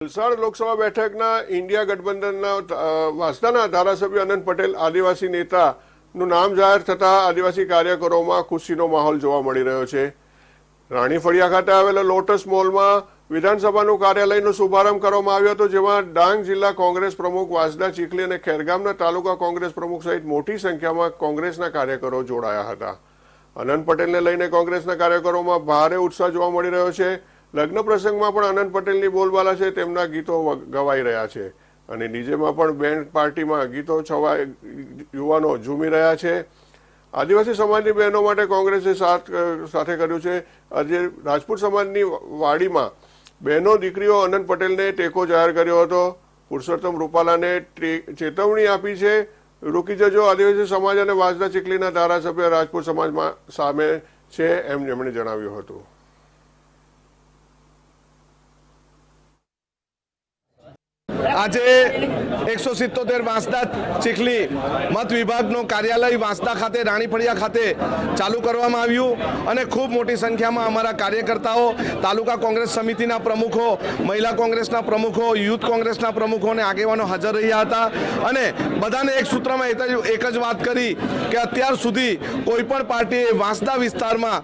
વલસાડ લોકસભા બેઠકના ઇન્ડિયા ગઠબંધનના અ, ધારાસભ્ય અનંત પટેલ આદિવાસી નેતાનું નામ જાહેર થતા આદિવાસી કાર્યકરોમાં ખુશીનો માહોલ જોવા મળી રહ્યો છે. રાણી ફળિયા ખાતે આવેલા લોટસ મોલમાં વિધાનસભાનું કાર્યાલયનો શુભારંભ કરવામાં આવ્યો હતો જેમાં ડાંગ જિલ્લા કોંગ્રેસ પ્રમુખ વાંસદા ચીખલી અને ખેરગામના તાલુકા કોંગ્રેસ પ્રમુખ સહિત મોટી સંખ્યામાં કોંગ્રેસના કાર્યકરો જોડાયા હતા. અનંત પટેલને લઈને કોંગ્રેસના કાર્યકરોમાં ભારે ઉત્સાહ જોવા મળી રહ્યો છે. લગ્ન પ્રસંગમાં પણ અનંત પટેલની બોલબાલા છે, તેમના ગીતો ગવાઈ રહ્યા છે. અને ડીજેમાં પણ બેન્ડ પાર્ટીમાં ગીતો છવાય યુવાનો ઝૂમી રહ્યા છે. આદિવાસી સમાજની બહેનો માટે કોંગ્રેસે સાથ સાથે કર્યું છે. આજે રાજપૂત સમાજની વાડીમાં બહેનો, દીકરીઓ અનંત પટેલને ટેકો જાહેર કર્યો હતો. પુરુષોત્તમ રૂપાલાને ચેતવણી આપી છે. રોકી જજો, આદિવાસી સમાજ અને વાંસદા ચીખલીના ધારાસભ્ય રાજપૂત સમાજમાં સામે છે, એમ એમણે જણાવ્યું હતું. આજે એકસો સિત્તોતેર વાંસદા ચીખલી મત વિભાગનું કાર્યાલય વાંસદા ખાતે, રાણીફળિયા ખાતે ચાલુ કરવામાં આવ્યું અને ખૂબ મોટી સંખ્યામાં અમારા કાર્યકર્તાઓ, તાલુકા કોંગ્રેસ સમિતિના પ્રમુખો, મહિલા કોંગ્રેસના પ્રમુખો, યુથ કોંગ્રેસના પ્રમુખો અને આગેવાનો હાજર રહ્યા હતા. અને બધાને એક સૂત્રમાં જ, એક જ વાત કરી કે અત્યાર સુધી કોઈ પણ પાર્ટીએ વાંસદા વિસ્તારમાં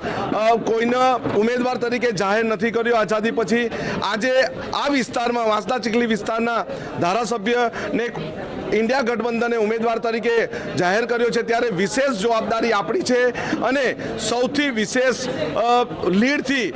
કોઈને ઉમેદવાર તરીકે જાહેર નથી કર્યો. આઝાદી પછી આજે આ વિસ્તારમાં, વાંસદા ચીખલી વિસ્તારના ધારાસભ્યને ઇન્ડિયા ગઠબંધને ઉમેદવાર તરીકે જાહેર કર્યો છે. ત્યારે વિશેષ જવાબદારી આપણી છે અને સૌથી વિશેષ લીડથી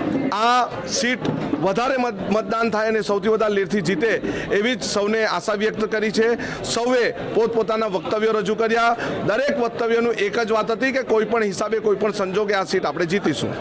આ સીટ વધારે મતદાન થાય અને સૌથી વધારે લીડથી જીતે એવી જ સૌને આશા વ્યક્ત કરી છે. સૌએ પોતપોતાના વક્તવ્યો રજૂ કર્યા. દરેક વક્તવ્યનું એક જ વાત હતી કે કોઈપણ હિસાબે કોઈપણ સંજોગે આ સીટ આપણે જીતીશું.